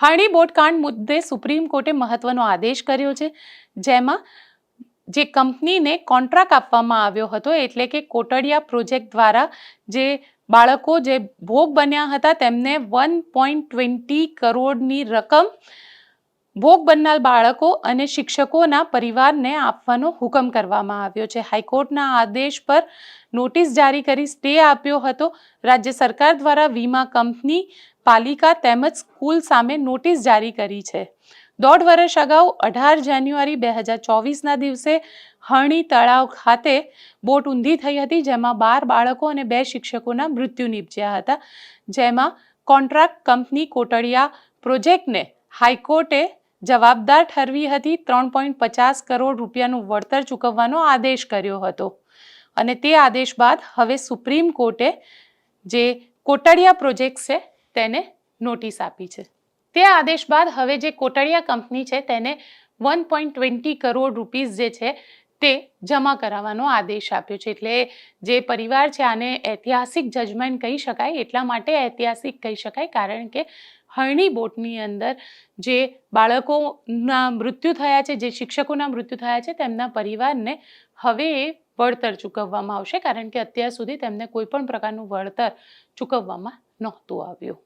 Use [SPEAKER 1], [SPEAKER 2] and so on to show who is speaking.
[SPEAKER 1] હરણી બોટકાંડ મુદ્દે સુપ્રીમ કોર્ટે મહત્વનો આદેશ કર્યો છે, જેમાં જે કંપનીને કોન્ટ્રાક્ટ આપવામાં આવ્યો હતો, એટલે કે કોટડિયા પ્રોજેક્ટ દ્વારા જે બાળકો જે ભોગ બન્યા હતા, તેમને વન પોઈન્ટ ટ્વેન્ટી કરોડની રકમ ભોગ બનનાર બાળકો અને શિક્ષકોના પરિવારને આપવાનો હુકમ કરવામાં આવ્યો છે. હાઈકોર્ટના આદેશ પર નોટિસ જારી કરી સ્ટે આપ્યો હતો. રાજ્ય સરકાર દ્વારા વીમા કંપની, પાલિકા તેમજ સ્કૂલ સામે નોટિસ જારી કરી છે. દોઢ વર્ષ અગાઉ અઢાર જાન્યુઆરી બે હજાર ચોવીસના દિવસે હરણી તળાવ ખાતે બોટ ઊંધી થઈ હતી, જેમાં બાર બાળકો અને બે શિક્ષકોના મૃત્યુ નીપજ્યા હતા. જેમાં કોન્ટ્રાક્ટ કંપની કોટડિયા પ્રોજેક્ટને હાઈકોર્ટે જવાબદાર ઠરવી હતી ત્રણ પોઈન્ટ પચાસ કરોડ રૂપિયાનું વળતર ચૂકવવાનો આદેશ કર્યો હતો. અને તે આદેશ બાદ હવે સુપ્રીમ કોર્ટે જે કોટડિયા પ્રોજેક્ટ છે તેને નોટિસ આપી છે. તે આદેશ બાદ હવે જે કોટડિયા કંપની છે તેને one point twenty crore rupees જે છે તે જમા કરાવવાનો આદેશ આપ્યો છે. એટલે જે પરિવાર છે આને ઐતિહાસિક જજમેન્ટ કહી શકાય, એટલા માટે ઐતિહાસિક કહી શકાય, કારણ કે હરણી બોટની અંદર જે બાળકોના મૃત્યુ થયા છે, જે શિક્ષકોના મૃત્યુ થયા છે, તેમના પરિવારને હવે એ વળતર ચૂકવવામાં આવશે, કારણ કે અત્યાર સુધી તેમને કોઈ પણ પ્રકારનું વળતર ચૂકવવામાં નહોતું આવ્યું.